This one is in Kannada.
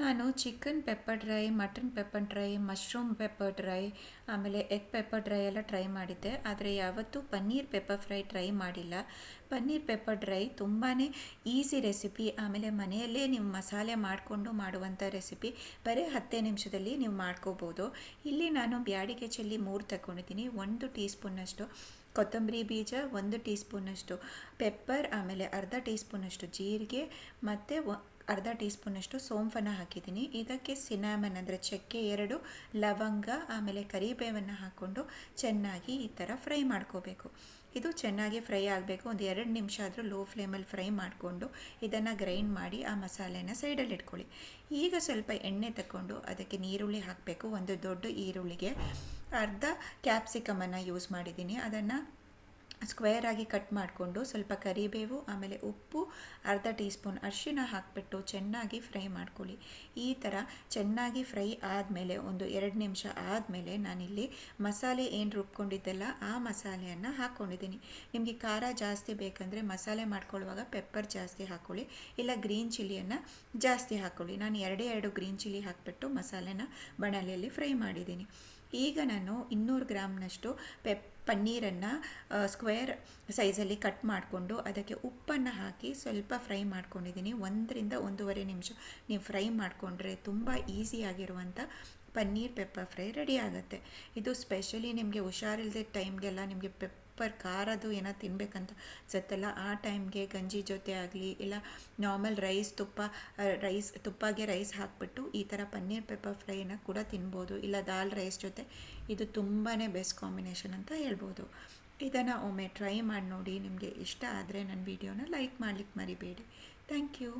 ನಾನು chicken pepper dry mutton pepper dry mushroom pepper dry ಆಮೇಲೆ ಎಗ್ ಪೆಪ್ಪರ್ ಡ್ರೈ ಎಲ್ಲ ಟ್ರೈ ಮಾಡಿದ್ದೆ. ಆದರೆ ಯಾವತ್ತೂ ಪನ್ನೀರ್ ಪೆಪ್ಪರ್ ಫ್ರೈ ಟ್ರೈ ಮಾಡಿಲ್ಲ. ಪನ್ನೀರ್ ಪೆಪ್ಪರ್ ಡ್ರೈ ತುಂಬಾ ಈಸಿ ರೆಸಿಪಿ ಆಮೇಲೆ ಮನೆಯಲ್ಲೇ ನೀವು ಮಸಾಲೆ ಮಾಡಿಕೊಂಡು ಮಾಡುವಂಥ ರೆಸಿಪಿ ಬರೀ ಹತ್ತೇ ನಿಮಿಷದಲ್ಲಿ ನೀವು ಮಾಡ್ಕೋಬೋದು. ಇಲ್ಲಿ ನಾನು ಬ್ಯಾಡಿಗೆ ಚೆಲ್ಲಿ ಮೂರು ತಗೊಂಡಿದ್ದೀನಿ ಒಂದು ಟೀ ಸ್ಪೂನಷ್ಟು ಕೊತ್ತಂಬರಿ ಬೀಜ, ಒಂದು ಟೀ ಸ್ಪೂನಷ್ಟು ಪೆಪ್ಪರ್ ಆಮೇಲೆ ಅರ್ಧ ಟೀ ಸ್ಪೂನಷ್ಟು ಜೀರಿಗೆ, ಮತ್ತು ಅರ್ಧ ಟೀ ಸ್ಪೂನಷ್ಟು ಸೋಂಫನ್ನು ಹಾಕಿದ್ದೀನಿ. ಇದಕ್ಕೆ ಸಿನಾಮನ್ ಅಂದರೆ ಚಕ್ಕೆ ಎರಡು, ಲವಂಗ, ಆಮೇಲೆ ಕರಿಬೇವನ್ನು ಹಾಕ್ಕೊಂಡು ಚೆನ್ನಾಗಿ ಈ ಥರ ಫ್ರೈ ಮಾಡ್ಕೋಬೇಕು. ಇದು ಚೆನ್ನಾಗಿ ಫ್ರೈ ಆಗಬೇಕು. ಒಂದು ಎರಡು ನಿಮಿಷ ಆದರೂ ಲೋ ಫ್ಲೇಮಲ್ಲಿ ಫ್ರೈ ಮಾಡಿಕೊಂಡು ಇದನ್ನು ಗ್ರೈಂಡ್ ಮಾಡಿ ಆ ಮಸಾಲೆನ ಸೈಡಲ್ಲಿ ಇಟ್ಕೊಳ್ಳಿ. ಈಗ ಸ್ವಲ್ಪ ಎಣ್ಣೆ ತಗೊಂಡು ಅದಕ್ಕೆ ನೀರುಳ್ಳಿ ಹಾಕಬೇಕು. ಒಂದು ದೊಡ್ಡ ಈರುಳ್ಳಿಗೆ. ಅರ್ಧ ಕ್ಯಾಪ್ಸಿಕಮನ್ನು ಯೂಸ್ ಮಾಡಿದ್ದೀನಿ. ಅದನ್ನು ಸ್ಕ್ವೇರ್ ಆಗಿ ಕಟ್ ಮಾಡಿಕೊಂಡು ಸ್ವಲ್ಪ ಕರಿಬೇವು, ಆಮೇಲೆ ಉಪ್ಪು, ಅರ್ಧ ಟೀ ಸ್ಪೂನ್ ಅರಿಶಿನ ಹಾಕಿಬಿಟ್ಟು ಚೆನ್ನಾಗಿ ಫ್ರೈ ಮಾಡ್ಕೊಳ್ಳಿ. ಈ ಥರ ಚೆನ್ನಾಗಿ ಫ್ರೈ ಆದಮೇಲೆ ಒಂದು ಎರಡು ನಿಮಿಷ ಆದಮೇಲೆ ನಾನಿಲ್ಲಿ ಮಸಾಲೆ ಏನು ರುಬ್ಕೊಂಡಿದ್ದೆಲ್ಲ ಆ ಮಸಾಲೆಯನ್ನು ಹಾಕ್ಕೊಂಡಿದ್ದೀನಿ. ನಿಮಗೆ ಖಾರ ಜಾಸ್ತಿ ಬೇಕಂದರೆ ಮಸಾಲೆ ಮಾಡ್ಕೊಳ್ಳುವಾಗ ಪೆಪ್ಪರ್ ಜಾಸ್ತಿ ಹಾಕ್ಕೊಳ್ಳಿ, ಇಲ್ಲ ಗ್ರೀನ್ ಚಿಲ್ಲಿಯನ್ನು ಜಾಸ್ತಿ ಹಾಕ್ಕೊಳ್ಳಿ. ನಾನು ಎರಡೇ ಎರಡು ಗ್ರೀನ್ ಚಿಲ್ಲಿ ಹಾಕಿಬಿಟ್ಟು ಮಸಾಲೆನ ಬಣಲೆಯಲ್ಲಿ ಫ್ರೈ ಮಾಡಿದ್ದೀನಿ. ಈಗ ನಾನು ಇನ್ನೂರು ಗ್ರಾಮ್ನಷ್ಟು ಪೆಪ್ ಪನ್ನೀರನ್ನು ಸ್ಕ್ವೇರ್ ಸೈಜಲ್ಲಿ ಕಟ್ ಮಾಡಿಕೊಂಡು ಅದಕ್ಕೆ ಉಪ್ಪನ್ನು ಹಾಕಿ ಸ್ವಲ್ಪ ಫ್ರೈ ಮಾಡ್ಕೊಂಡಿದ್ದೀನಿ. ಒಂದರಿಂದ ಒಂದೂವರೆ ನಿಮಿಷ ನೀವು ಫ್ರೈ ಮಾಡಿಕೊಂಡ್ರೆ ತುಂಬ ಈಸಿಯಾಗಿರುವಂಥ ಪನ್ನೀರ್ ಪೆಪ್ಪರ್ ಫ್ರೈ ರೆಡಿ ಆಗುತ್ತೆ. ಇದು ಸ್ಪೆಷಲಿ ನಿಮಗೆ ಹುಷಾರಿಲ್ಲದೆ ಟೈಮ್ಗೆಲ್ಲ ನಿಮಗೆ ಪೆಪ್ಪರ್ ಖಾರದು ಏನೋ ತಿನ್ನಬೇಕಂತ ಅನ್ಸುತ್ತಲ್ಲ ಆ ಟೈಮ್ಗೆ ಗಂಜಿ ಜೊತೆ ಆಗಲಿ ಇಲ್ಲ ನಾರ್ಮಲ್ ರೈಸ್ ತುಪ್ಪ ರೈಸ್ ತುಪ್ಪಗೆ ರೈಸ್ ಹಾಕ್ಬಿಟ್ಟು ಈ ಥರ ಪನ್ನೀರ್ ಪೆಪ್ಪರ್ ಫ್ರೈನ ಕೂಡ ತಿನ್ಬೋದು. ಇಲ್ಲ ದಾಲ್ ರೈಸ್ ಜೊತೆ. ಇದು ತುಂಬಾ ಬೆಸ್ಟ್ ಕಾಂಬಿನೇಷನ್ ಅಂತ ಹೇಳ್ಬೋದು. ಇದನ್ನು ಒಮ್ಮೆ ಟ್ರೈ ಮಾಡಿ ನೋಡಿ ನಿಮಗೆ ಇಷ್ಟ ಆದರೆ ನನ್ನ ವಿಡಿಯೋನ ಲೈಕ್ ಮಾಡಲಿಕ್ಕೆ ಮರಿಬೇಡಿ. Thank you.